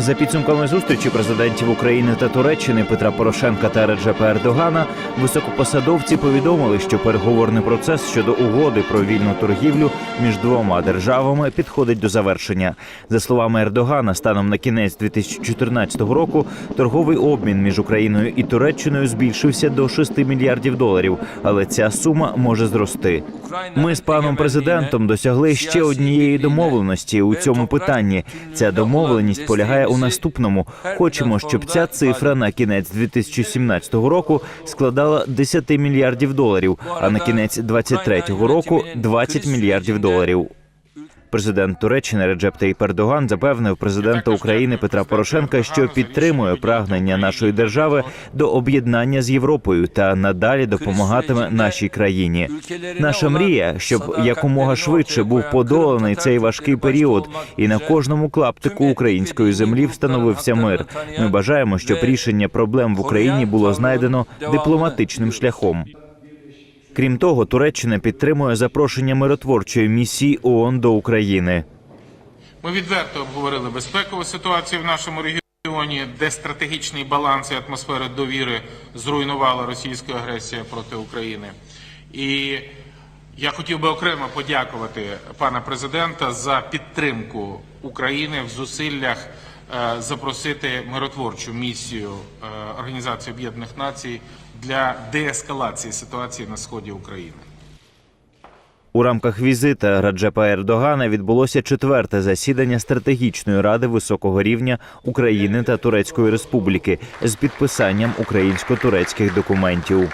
За підсумками зустрічі президентів України та Туреччини Петра Порошенка та Реджепа Ердогана, високопосадовці повідомили, що переговорний процес щодо угоди про вільну торгівлю між двома державами підходить до завершення. За словами Ердогана, станом на кінець 2014 року торговий обмін між Україною і Туреччиною збільшився до 6 мільярдів доларів, але ця сума може зрости. Ми з паном президентом досягли ще однієї домовленості у цьому питанні. Ця домовленість полягає у наступному: хочемо, щоб ця цифра на кінець 2017 року складала 10 мільярдів доларів, а на кінець 2023 року 20 мільярдів доларів. Президент Туреччини Реджеп Таїп Ердоган запевнив президента України Петра Порошенка, що підтримує прагнення нашої держави до об'єднання з Європою та надалі допомагатиме нашій країні. Наша мрія, щоб якомога швидше був подоланий цей важкий період, і на кожному клаптику української землі встановився мир. Ми бажаємо, щоб рішення проблем в Україні було знайдено дипломатичним шляхом. Крім того, Туреччина підтримує запрошення миротворчої місії ООН до України. Ми відверто обговорили безпекову ситуацію в нашому регіоні, де стратегічний баланс і атмосфера довіри зруйнувала російська агресія проти України. І я хотів би окремо подякувати пана президента за підтримку України в зусиллях запросити миротворчу місію е, Організації Об'єднаних Націй для деескалації ситуації на сході України. У рамках візита Раджепа Ердогана відбулося четверте засідання стратегічної ради високого рівня України та Турецької Республіки з підписанням українсько-турецьких документів.